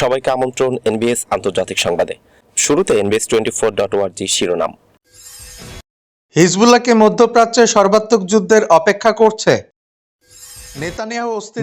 সবাইকে আমন্ত্রণ এনবিএস আন্তর্জাতিক সংবাদে। শুরুতে N B S twenty four dot ওয়ার্জি শিরোনাম। হিজবুল্লাহকে মধ্যপ্রাচ্যে সর্বাত্মক যুদ্ধের অপেক্ষা করছে।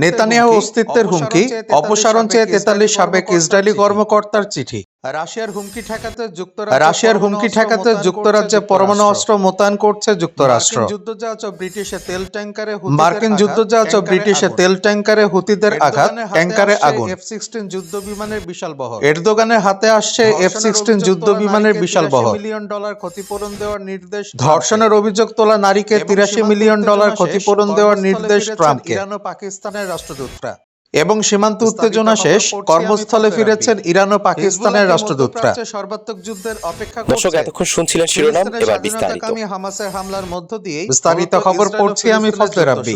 নেতানিয়াহু অস্তিত্বের হুমকি অপসারণ চেয়ে তেতাল্লিশ সাবেক ইসরায়েলি কর্মকর্তার চিঠি। রাশিয়ার হুমকি ঠেকাতে যুক্তরাষ্ট্র রাশিয়ার হুমকি ঠেকাতে যুক্তরাজ্যে পরমাণু অস্ত্র মোতায়েন করছে যুক্তরাষ্ট্র। যুদ্ধজাহাজ ও ব্রিটিশে তেল ট্যাঙ্কারে মার্কিন যুদ্ধজাহাজ ও ব্রিটিশে তেল ট্যাঙ্কারে হুতিদের আঘাত ট্যাঙ্কারে আগুন। এফ সিক্সটিন যুদ্ধ বিমানের বিশাল বহর। এরদোগানের হাতে আসছে এফ সিক্সটিন যুদ্ধ বিমানের বিশাল বহর। মিলিয়ন ডলার ক্ষতিপূরণ দেওয়ার নির্দেশ ধর্ষণের অভিযোগ তোলা নারীকে তিরাশি মিলিয়ন ডলার ক্ষতিপূরণ দেওয়ার নির্দেশ ট্রাম্পকে। ইরান ও পাকিস্তানের রাষ্ট্রদূতরা। এবং সীমান্ত উত্তেজনা শেষ। কর্মস্থলে ফিরেছেন ইরান ও পাকিস্তানের রাষ্ট্রদূতরা। সর্বাত্মক যুদ্ধের অপেক্ষা দর্শক এতক্ষণ শুনছিলেন শিরোনাম এবার বিস্তারিত। হামাসের হামলার মধ্য দিয়ে বিস্তারিত খবর পড়ছি আমি ফজলে রাব্বি।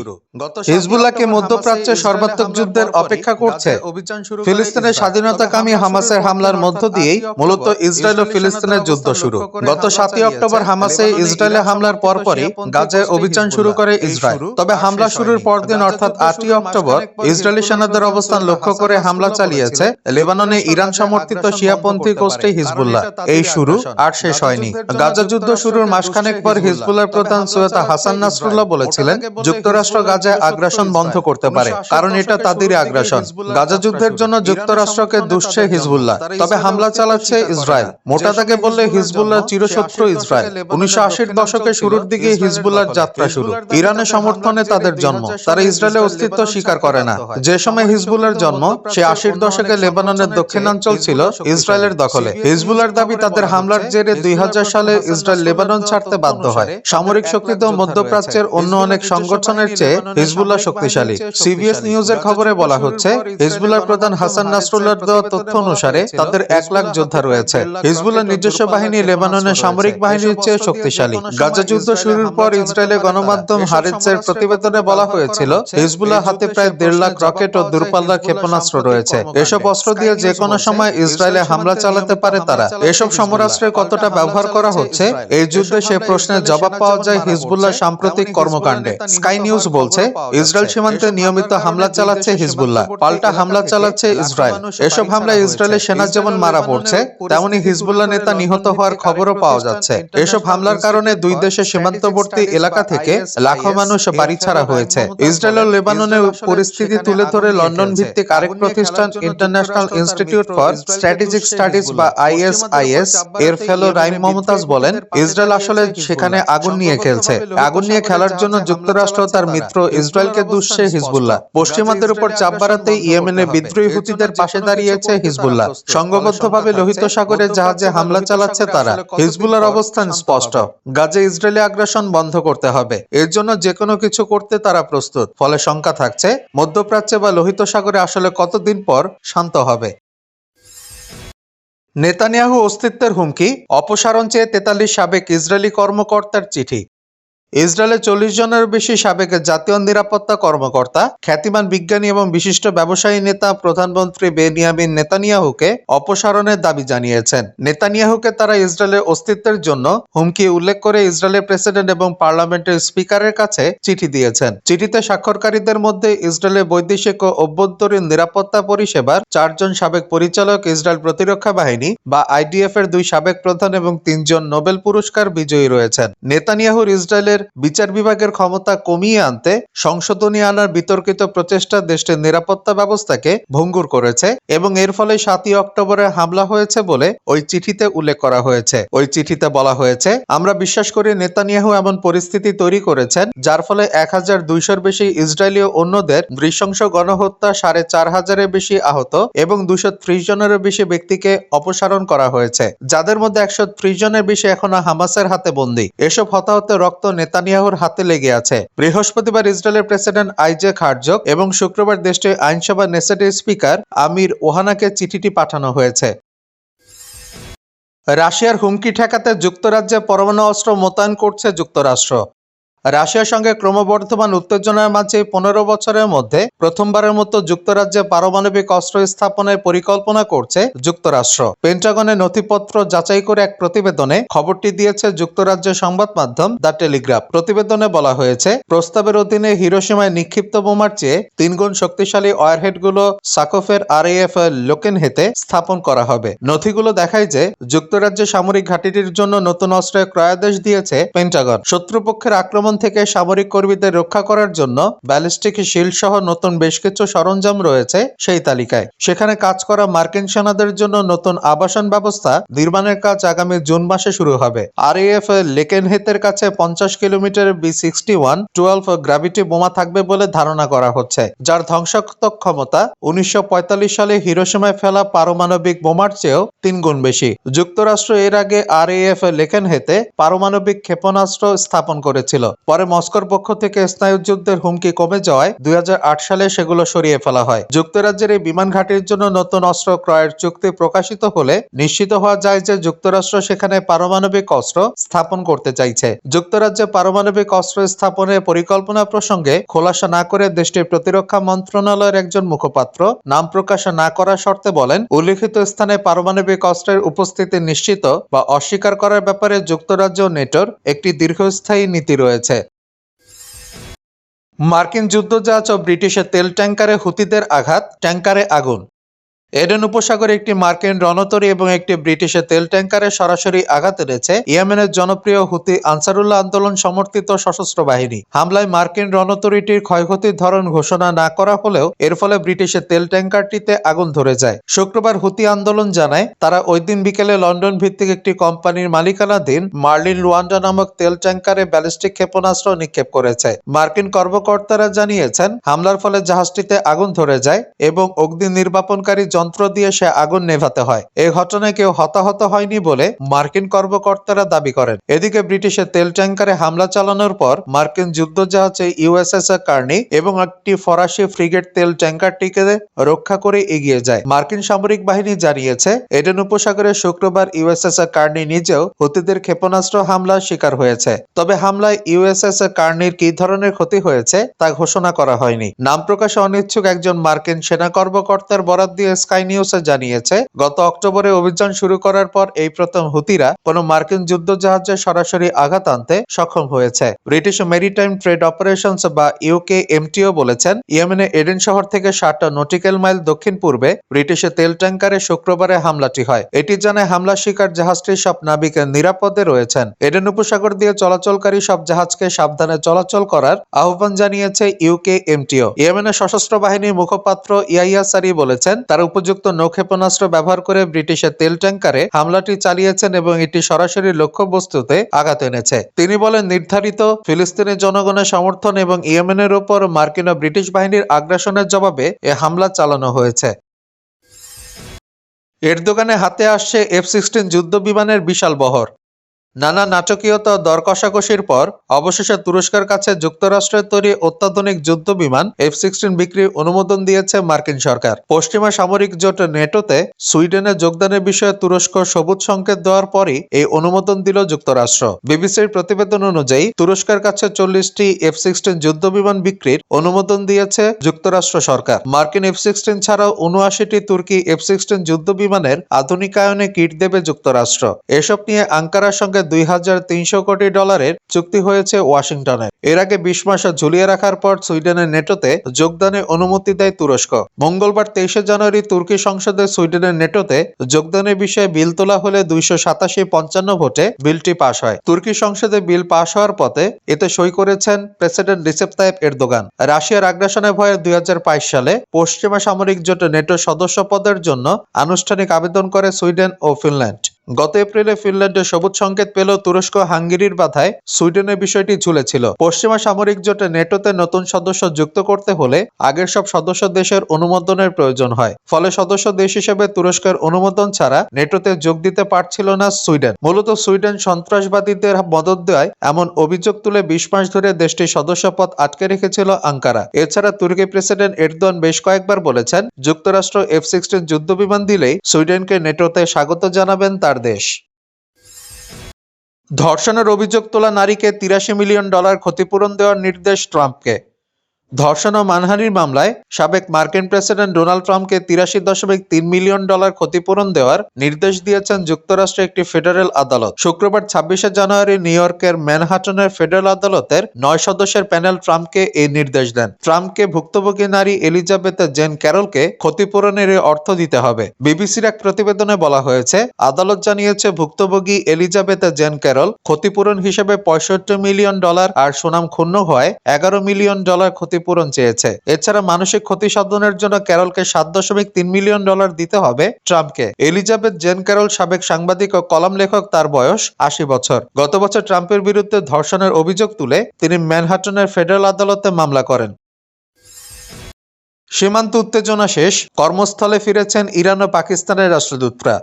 হিজবুল্লাহকে মধ্যপ্রাচ্যে সর্বাত্মক যুদ্ধের অপেক্ষা করছে। অভিযান শুরু ফিলিস্তিনের স্বাধীনতাকামী হামাসের হামলার মধ্য দিয়েই মূলত ইসরায়েল ও ফিলিস্তিনের যুদ্ধ শুরু। গত সাতই অক্টোবর হামাসে ইসরায়েলে হামলার পরপরই গাজায় অভিযান শুরু করে ইসরায়েল। তবে হামলা শুরুর পরদিন অর্থাৎ আটই অক্টোবর ইসরায়েলি সেনাদের অবস্থান লক্ষ্য করে হামলা চালিয়েছে লেবাননে ইরান সমর্থিত শিয়াপন্থী গোষ্ঠী হিজবুল্লাহ। এই শুরু আর শেষ হয়নি। গাজা যুদ্ধ শুরুর মাসখানেক পর হিজবুল্লাহ প্রধান সৈয়দ হাসান নাসরুল্লাহ বলেছিলেন, যুক্তরাষ্ট্র গাজায় আগ্রাসন বন্ধ করতে পারে, কারণ এটা তাদেরই আগ্রাসন। গাজা যুদ্ধের জন্য যুক্তরাষ্ট্রকে দুষছে হিজবুল্লাহ, তবে হামলা চালাচ্ছে ইসরায়েল। মোটা দাগে বললে হিজবুল্লাহ চিরশত্রু ইসরায়েল। উনিশশো আশির দশকের শুরুর দিকে হিজবুল্লাহর যাত্রা শুরু। ইরানের সমর্থনে তাদের জন্ম। তারা ইসরায়েলের অস্তিত্ব স্বীকার করে না। যে সময় হিজবুল্লাহর জন্ম, সে আশির দশকে লেবাননের দক্ষিণাঞ্চল ছিল ইসরায়েলের দখলে। হিজবুল্লাহর দাবি তাদের হামলার জেরে দুই সালে ইসরায়েল লেবানন ছাড়তে বাধ্য হয়। সামরিক শক্তিতেও মধ্যপ্রাচ্যের অন্য অনেক সংগঠনের চেয়ে হিজবুল্লাহ শক্তিশালী। সিবিএস নিউজের খবরে বলা হচ্ছে হিজবুল্লাহ প্রধান হাসান নাসরুল্লাহর দেওয়া তথ্য অনুসারে তাদের এক লাখ যোদ্ধা রয়েছে। হিজবুল্লাহ নিজস্ব বাহিনী লেবাননের সামরিক বাহিনীর চেয়ে শক্তিশালী। গাজা যুদ্ধ শুরুর পর ইসরায়েলের গণমাধ্যম হারিজের প্রতিবেদনে বলা হয়েছিল, হিজবুল্লাহ হাতে প্রায় দেড় লাখ রকেট দূরপাল্লার ক্ষেপণাস্ত্র রয়েছে। এসব অস্ত্র দিয়ে যে কোনো সময় ইসরায়েলে হামলা চালাতে পারে তারা। এসব সমরাস্ত্রের কতটা ব্যবহার করা হচ্ছে? এই যুদ্ধে সে প্রশ্নের জবাব পাওয়া যায় হিজবুল্লাহ সাম্প্রতিক কর্মকাণ্ডে। স্কাই নিউজ বলছে ইসরায়েল সীমান্তে নিয়মিত হামলা চালাচ্ছে হিজবুল্লাহ। পাল্টা হামলা চালাচ্ছে ইসরায়েল। এসব হামলায় ইসরায়েলের সেনা যেমন মারা পড়ছে তেমনি হিজবুল্লাহ নেতা নিহত হওয়ার খবরও পাওয়া যাচ্ছে। এসব হামলার কারণে দুই দেশের সীমান্তবর্তী এলাকা থেকে লাখো মানুষ বাড়ি ছাড়া হয়েছে ইসরায়েল ও লেবাননের পরিস্থিতি তুলে ধরে লন্ডন ভিত্তিক আরেক প্রতিষ্ঠান International Institute for Strategic Studies বা আইএসআইএস এর ফেলো রাইম মমতাজ বলেন ইসরায়েল আসলে সেখানে আগুন নিয়ে খেলছে। আগুন নিয়ে খেলার জন্য যুক্তরাষ্ট্র তার মিত্র ইসরায়েলকে দুষছে হিজবুল্লাহ। পশ্চিমাদের উপর চাপ বাড়াতে ইয়েমেনে বিদ্রোহী হুতিদের পাশে দাঁড়িয়েছে হিজবুল্লাহ। সংঘবদ্ধভাবে লোহিত সাগরে জাহাজে হামলা চালাচ্ছে তারা। হিজবুল্লাহর অবস্থান স্পষ্ট। গাজে ইসরায়েলি আগ্রাসন বন্ধ করতে হবে। এর জন্য যে কোনো কিছু করতে তারা প্রস্তুত ফলে শঙ্কা থাকছে মধ্যপ্রাচ্যে বা লোহিত সাগরে আসলে কতদিন পর শান্ত হবে? নেতানিয়াহু অস্তিত্বের হুমকি, অপসারণ চেয়ে তেতাল্লিশ সাবেক ইসরায়েলি কর্মকর্তার চিঠি। ইসরায়েলের চল্লিশ জনের বেশি সাবেক জাতীয় নিরাপত্তা কর্মকর্তা, খ্যাতিমান বিজ্ঞানী এবং বিশিষ্ট ব্যবসায়ী নেতা প্রধানমন্ত্রী বেনিয়ামিন নেতানিয়াহুকে অপসারণের দাবি জানিয়েছেন। নেতানিয়াহুকে তারা ইসরায়েলের অস্তিত্বের জন্য হুমকি উল্লেখ করে ইসরায়েলের প্রেসিডেন্ট এবং পার্লামেন্টের স্পিকারের কাছে চিঠি দিয়েছেন। চিঠিতে স্বাক্ষরকারীদের মধ্যে ইসরায়েলের বৈদেশিক ও অভ্যন্তরীণ নিরাপত্তা পরিষেবার চারজন সাবেক পরিচালক, ইসরায়েল প্রতিরক্ষা বাহিনী বা আইডিএফ এর দুই সাবেক প্রধান এবং তিনজন নোবেল পুরস্কার বিজয়ী রয়েছেন। নেতানিয়াহুর ইসরায়েলের বিচার বিভাগের ক্ষমতা কমিয়ে আনতে সংশোধনী আনার বিতর্কিত প্রচেষ্টা দেশটির নিরাপত্তা ব্যবস্থাকে ভঙ্গুর করেছে এবং এর ফলে সাতই অক্টোবরে হামলা হয়েছে বলে ওই চিঠিতে উল্লেখ করা হয়েছে। ওই চিঠিতে বলা হয়েছে, আমরা বিশ্বাস করি নেতানিয়াহু এমন পরিস্থিতি তৈরি করেছেন, যার ফলে এক হাজার দুইশোর বেশি ইসরায়েলি অন্যদের নৃশংস গণহত্যা সাড়ে চার হাজারের বেশি আহত এবং দুশো ত্রিশ জনেরও বেশি ব্যক্তিকে অপসারণ করা হয়েছে। যাদের মধ্যে একশো ত্রিশ জনের বেশি এখনও হামাসের হাতে বন্দী। এসব হতাহত রক্ত নেতানিয়াহুর হাতে লেগে আছে। বৃহস্পতিবার ইসরায়েলের প্রেসিডেন্ট আইজেক হার্জক এবং শুক্রবার দেশটির আইনসভার নেসেটের স্পিকার আমির ওহানাকে চিঠিটি পাঠানো হয়েছে। রাশিয়ার হুমকি ঠেকাতে যুক্তরাজ্যে পরমাণু অস্ত্র মোতায়েন করছে যুক্তরাষ্ট্র। রাশিয়ার সঙ্গে ক্রমবর্ধমান উত্তেজনার মাঝে পনেরো বছরের মধ্যে প্রথমবারের মতো যুক্তরাজ্যে পারমাণবিক অস্ত্র স্থাপনের পরিকল্পনা করছে যুক্তরাষ্ট্র। পেন্টাগনের নথিপত্র যাচাই করে এক প্রতিবেদনে খবরটি দিয়েছে যুক্তরাজ্যের সংবাদ মাধ্যম দ্য টেলিগ্রাফ। প্রতিবেদনে বলা হয়েছে, প্রস্তাবের অধীনে হিরোসীমায় নিক্ষিপ্ত বোমার চেয়ে তিনগুণ শক্তিশালী ওয়ারহেডগুলো সাকোফের আরএএফ লোকেনহেতে স্থাপন করা হবে। নথিগুলো দেখায় যে যুক্তরাজ্যে সামরিক ঘাঁটিটির জন্য নতুন অস্ত্রের ক্রয়াদেশ দিয়েছে পেন্টাগন। শত্রুপক্ষের আক্রমণ থেকে সামরিক কর্মীদের রক্ষা করার জন্য ব্যালিস্টিক শিল্ড সহ নতুন বেশ কিছু সরঞ্জাম রয়েছে সেই তালিকায়। সেখানে কাজ করা মার্কিন সেনাদের জন্য নতুন আবাসন ব্যবস্থা নির্মাণের কাজ আগামী জুন মাসে শুরু হবে। আরএএফ লেকেনহেতের কাছে পঞ্চাশ kilometre B sixty one twelve gravity বোমা থাকবে বলে ধারণা করা হচ্ছে, যার ধ্বংসাত্মক ক্ষমতা উনিশশো পঁয়তাল্লিশ সালে হিরোসীমায় ফেলা পারমাণবিক বোমার চেয়েও তিন গুণ বেশি। যুক্তরাষ্ট্র এর আগে আর এফ লেকেনহেতে পারমাণবিক ক্ষেপণাস্ত্র স্থাপন করেছিল। পরে মস্কোর পক্ষ থেকে স্নায়ুযুদ্ধের হুমকি কমে যাওয়ায় দুই হাজার আট সালে সেগুলো সরিয়ে ফেলা হয়। যুক্তরাজ্যের এই বিমান ঘাঁটির জন্য নতুন অস্ত্র ক্রয়ের চুক্তি প্রকাশিত হলে নিশ্চিত হওয়া যায় যে যুক্তরাষ্ট্র সেখানে পারমাণবিক অস্ত্র স্থাপন করতে চাইছে। যুক্তরাজ্যে পারমাণবিক অস্ত্র স্থাপনের পরিকল্পনা প্রসঙ্গে খোলাসা না করে দেশটির প্রতিরক্ষা মন্ত্রণালয়ের একজন মুখপাত্র নাম প্রকাশ না করার শর্তে বলেন, উল্লিখিত স্থানে পারমাণবিক অস্ত্রের উপস্থিতি নিশ্চিত বা অস্বীকার করার ব্যাপারে যুক্তরাজ্য নেটোর একটি দীর্ঘস্থায়ী নীতি রয়েছে। মার্কিন যুদ্ধজাহাজ ও ব্রিটিশের তেল ট্যাঙ্কারে হুতিদের আঘাত ট্যাঙ্কারে আগুন। এডেন উপসাগরে একটি মার্কিন রণতরী এবং একটি ব্রিটিশের তেল ট্যাঙ্কারে সরাসরি আঘাত এনেছে ইয়েমেনের জনপ্রিয় হুতি আনসারুল্লাহ আন্দোলন সমর্থিত সশস্ত্র বাহিনী। হামলায় মার্কিন রণতরীটির ক্ষয়ক্ষতির ধরন ঘোষণা না করা হলেও এর ফলে ব্রিটিশের তেল ট্যাঙ্কারটিতে আগুন ধরে যায়। শুক্রবার হুতি আন্দোলন জানায় তারা ওই দিন বিকেলে লন্ডন ভিত্তিক একটি কোম্পানির মালিকানাধীন মার্লিন লুয়ান্ডা নামক তেল ট্যাঙ্কারে ব্যালিস্টিক ক্ষেপণাস্ত্র নিক্ষেপ করেছে। মার্কিন কর্মকর্তারা জানিয়েছেন, হামলার ফলে জাহাজটিতে আগুন ধরে যায় এবং অগ্নি নির্বাপনকারী যন্ত্র দিয়ে সে আগুন নেভাতে হয়। এই ঘটনায় কেউ হতাহত হয়নি বলে মার্কিন কর্মকর্তারা দাবি করেন। এদিকে ব্রিটিশের তেল ট্যাঙ্কারে হামলা চালানোর পর মার্কিন যুদ্ধজাহাজে ইউএসএস কার্নি এবং একটি ফরাসি ফ্রিগেট তেল ট্যাঙ্কারটিকে রক্ষা করে এগিয়ে যায়। মার্কিন সামরিক বাহিনী জানিয়েছে, এডেন উপসাগরে শুক্রবার ইউএসএস কার্নি নিজেও হুতিদের ক্ষেপণাস্ত্র হামলার শিকার হয়েছে। তবে হামলায় ইউএসএস কার্নির কি ধরনের ক্ষতি হয়েছে তা ঘোষণা করা হয়নি। নাম প্রকাশে অনিচ্ছুক একজন মার্কিন সেনা কর্মকর্তার বরাত দিয়ে স্কাই নিউজে জানিয়েছে, গত অক্টোবরে অভিযান শুরু করার পর এই প্রথম হুতিরা কোনো মার্কিন যুদ্ধজাহাজে সরাসরি আঘাত আনতে সক্ষম হয়েছে। ব্রিটিশ মেরিটাইম ট্রেড অপারেশনস বা ইউকে এমটিও বলেছেন, ইয়েমেনে এডেন শহর থেকে ষাটটা নটিক্যাল মাইল দক্ষিণ পূর্বে ব্রিটিশের তেল ট্যাঙ্কারে শুক্রবারে হামলাটি হয়। এটি জানায় হামলা শিকার জাহাজটির সব নাবিক নিরাপদে রয়েছেন। এডেন উপসাগর দিয়ে চলাচলকারী সব জাহাজকে সাবধানে চলাচল করার আহ্বান জানিয়েছে ইউকে এমটিও ইয়েমেনের সশস্ত্র বাহিনীর মুখপাত্র ইয়াইয়া সারি বলেছেন, তারা উপযুক্ত নৌক্ষেপণাস্ত্র ব্যবহার করে ব্রিটিশের তেল ট্যাঙ্কারে হামলাটি চালিয়েছেন এবং এটি সরাসরি লক্ষ্যবস্তুতে আঘাত এনেছে। তিনি বলেন, নির্ধারিত ফিলিস্তিনি জনগণের সমর্থন এবং ইয়েমেনের ওপর মার্কিন ও ব্রিটিশ বাহিনীর আগ্রাসনের জবাবে এ হামলা চালানো হয়েছে। এর দোকানে হাতে আসছে এফ সিক্সটিন যুদ্ধ বিমানের বিশাল বহর। নানা নাটকীয়তা ও দর কষাকষির পর অবশেষে তুরস্কের কাছে যুক্তরাষ্ট্রের তৈরি অত্যাধুনিক যুদ্ধ বিমান এফ সিক্সটিন বিক্রির অনুমোদন দিয়েছে মার্কিন সরকার। পশ্চিমা সামরিক জোট নেটোতে সুইডেনে যোগদানের বিষয়ে তুরস্ক সবুজ সংকেত দেওয়ার পরই এই অনুমোদন দিল যুক্তরাষ্ট্র। বিবিসির প্রতিবেদন অনুযায়ী, তুরস্কের কাছে চল্লিশটি এফ সিক্সটিন যুদ্ধ বিমান বিক্রির অনুমোদন দিয়েছে যুক্তরাষ্ট্র সরকার। মার্কিন এফ সিক্সটিন ছাড়াও উনআশিটি তুর্কি এফ সিক্সটিন যুদ্ধ বিমানের আধুনিকায়নে কিট দেবে যুক্তরাষ্ট্র। এসব নিয়ে আঙ্কারার সঙ্গে দুই হাজার তিনশো কোটি ডলারের চুক্তি হয়েছে ওয়াশিংটনের এর আগে বিশ মাস ঝুলিয়ে রাখার পর সুইডেনের নেটোতে যোগদানের অনুমতি দেয় তুরস্ক। মঙ্গলবার তেইশে জানুয়ারি তুর্কি সংসদে সুইডেনের নেটোতে যোগদানের বিষয়ে বিল তোলা হলে দুইশো সাতাশি পঞ্চান্ন ভোটে বিলটি পাশ হয়। তুর্কি সংসদে বিল পাশ হওয়ার পথে এতে সই করেছেন প্রেসিডেন্ট রিসেপ তাইপ এরদোগান। রাশিয়ার আগ্রাসনের ভয়ে দুই সালে পশ্চিমা সামরিক জোট নেটো সদস্য পদের জন্য আনুষ্ঠানিক আবেদন করে সুইডেন ও ফিনল্যান্ড। গত এপ্রিলে ফিনল্যান্ডে সবুজ সংকেত পেল তুরস্ক হাঙ্গেরির বাধায় সুইডেনের বিষয়টি ঝুলেছিল। পশ্চিমা সামরিক জোটে নেটোতে নতুন সদস্য যুক্ত করতে হলে আগের সব সদস্য দেশের অনুমোদনের প্রয়োজন হয়। ফলে সদস্য দেশ হিসেবে তুরস্কের অনুমোদন ছাড়া নেটোতে যোগ দিতে পারছিল না সুইডেন। মূলত সুইডেন সন্ত্রাসবাদীদের মদত দেওয়ায় এমন অভিযোগ তুলে বিশ মাস ধরে দেশটির সদস্যপদ আটকে রেখেছিল আঙ্কারা। এছাড়া তুর্কি প্রেসিডেন্ট এরদোয়ান বেশ কয়েকবার বলেছেন, যুক্তরাষ্ট্র এফ সিক্সটিন যুদ্ধ বিমান দিলেই সুইডেনকে নেটোতে স্বাগত জানাবেন তার দেশ। ধর্ষণের অভিযোগ তোলা নারীকে তিরাশি মিলিয়ন ডলার ক্ষতিপূরণ দেওয়ার নির্দেশ ট্রাম্পকে। ধর্ষণ ও মানহানির মামলায় সাবেক মার্কিন প্রেসিডেন্ট ডোনাল্ড ট্রাম্পকে তিরাশি দশমিক তিন মিলিয়ন ডলার ক্ষতিপূরণ দেওয়ার নির্দেশ দিয়েছেন যুক্তরাষ্ট্রের একটি ফেডারেল আদালত। শুক্রবার ছাব্বিশে জানুয়ারি নিউ ইয়র্কের ম্যানহাটনের ফেডারেল আদালতের নয় সদস্যের প্যানেল ট্রাম্পকে এই নির্দেশ দেন। ট্রাম্পকে ভুক্তভোগী নারী এলিজাবেথ জেন ক্যারলকে ক্ষতিপূরণের অর্থ দিতে হবে। বিবিসির এক প্রতিবেদনে বলা হয়েছে, আদালত জানিয়েছে, ভুক্তভোগী এলিজাবেথ জেন ক্যারল ক্ষতিপূরণ হিসেবে পঁয়ষট্টি মিলিয়ন ডলার আর সুনাম ক্ষুণ্ণ হওয়ায় এগারো মিলিয়ন ডলার ক্ষতিপূরণ চেয়েছে। এছাড়া মানসিক ক্ষতি সাধনের জন্য ক্যারলকে সাত দশমিক তিন মিলিয়ন ডলার দিতে হবে ট্রাম্পকে। এলিজাবেথ জেন ক্যারল সাবেক সাংবাদিক ও কলাম লেখক, তার বয়স আশি বছর। গত বছর ট্রাম্পের বিরুদ্ধে ধর্ষণের অভিযোগ তুলে তিনি ম্যানহাটনের ফেডারেল আদালতে মামলা করেন। সীমান্ত উত্তেজনা শেষ, কর্মস্থলে ফিরেছেন ইরান ও পাকিস্তানের রাষ্ট্রদূতরা।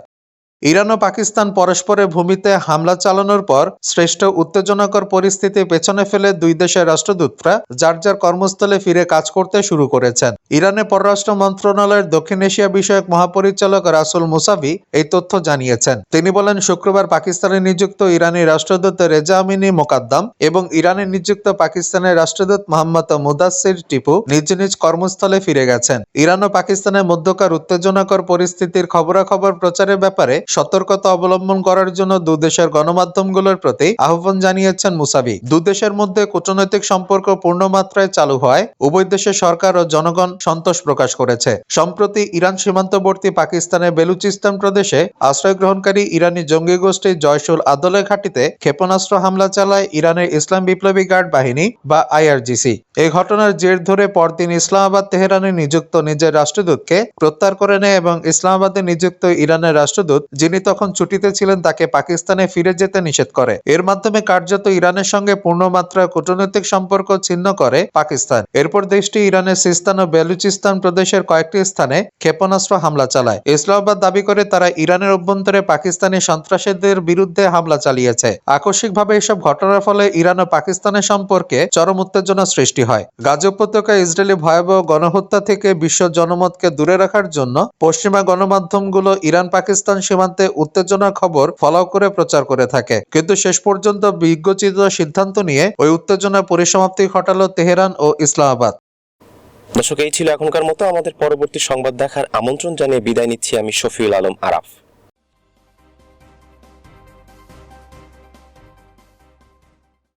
ইরান ও পাকিস্তান পরস্পরের ভূমিতে হামলা চালানোর পর শ্রেষ্ঠ উত্তেজনাকর পরিস্থিতি পেছনে ফেলে দুই দেশের রাষ্ট্রদূতরা যার যার কর্মস্থলে ফিরে কাজ করতে শুরু করেছেন। ইরানের পররাষ্ট্র মন্ত্রণালয়ের দক্ষিণ এশিয়া বিষয়ক মহাপরিচালক রাসুল মুসাভি এই তথ্য জানিয়েছেন। তিনি বলেন, শুক্রবার পাকিস্তানে নিযুক্ত ইরানি রাষ্ট্রদূত রেজা আমিনী মোকাদ্দাম এবং ইরানে নিযুক্ত পাকিস্তানের রাষ্ট্রদূত মোহাম্মদ মুদাসির টিপু নিজ নিজ কর্মস্থলে ফিরে গেছেন। ইরান ও পাকিস্তানের মধ্যকার উত্তেজনাকর পরিস্থিতির খবরাখবর প্রচারের ব্যাপারে সতর্কতা অবলম্বন করার জন্য দুদেশের গণমাধ্যমগুলোর প্রতি আহ্বান জানিয়েছেন মুসাবি। দুদেশের মধ্যে কূটনৈতিক সম্পর্ক পূর্ণমাত্রায় চালু হয় উভয় দেশের সরকার ও জনগণ সন্তোষ প্রকাশ করেছে। সম্প্রতি ইরান সীমান্তবর্তী পাকিস্তানের বেলুচিস্তান প্রদেশে আশ্রয় গ্রহণকারী ইরানি জঙ্গি গোষ্ঠী জয়সুল আদলের ঘাঁটিতে ক্ষেপণাস্ত্র হামলা চালায় ইরানের ইসলাম বিপ্লবী গার্ড বাহিনী বা আইআরজিসি। এই ঘটনার জের ধরে পরদিন ইসলামাবাদ তেহরানে নিযুক্ত নিজের রাষ্ট্রদূতকে প্রত্যাহার করে নেয় এবং ইসলামাবাদে নিযুক্ত ইরানের রাষ্ট্রদূত যিনি তখন ছুটিতে ছিলেন তাকে পাকিস্তানে ফিরে যেতে নিষেধ করে। এর মাধ্যমে কার্যত ইরানের সঙ্গে পূর্ণমাত্রা কূটনৈতিক সম্পর্ক ছিন্ন করে পাকিস্তান। এরপর দেশটি ইরানের সিস্তান ও বেলুচিস্তান প্রদেশের কয়েকটি স্থানে ক্ষেপণাস্ত্র হামলা চালায়। ইসলামাবাদ দাবি করে তারা ইরানের অভ্যন্তরে পাকিস্তানি সন্ত্রাসীদের বিরুদ্ধে হামলা চালিয়েছে। আকস্মিকভাবে এসব ঘটনার ফলে ইরান ও পাকিস্তানের সম্পর্কে চরম উত্তেজনা সৃষ্টি হয়। গাজা উপত্যকায় ইসরায়েলি ভয়াবহ গণহত্যা থেকে বিশ্ব জনমতকে দূরে রাখার জন্য পশ্চিমা গণমাধ্যমগুলো ইরান পাকিস্তান সীমান্তে উত্তেজনার খবর ফলাও করে প্রচার করে থাকে। কিন্তু শেষ পর্যন্ত বিজ্ঞচিত সিদ্ধান্ত নিয়ে ওই উত্তেজনার পরিসমাপ্তি ঘটালো তেহরান ও ইসলামাবাদ। দর্শক, এই ছিল এখনকার মতো। আমাদের পরবর্তী সংবাদ দেখার আমন্ত্রণ জানিয়ে বিদায় নিচ্ছি আমি শফিউল আলম আরাফ।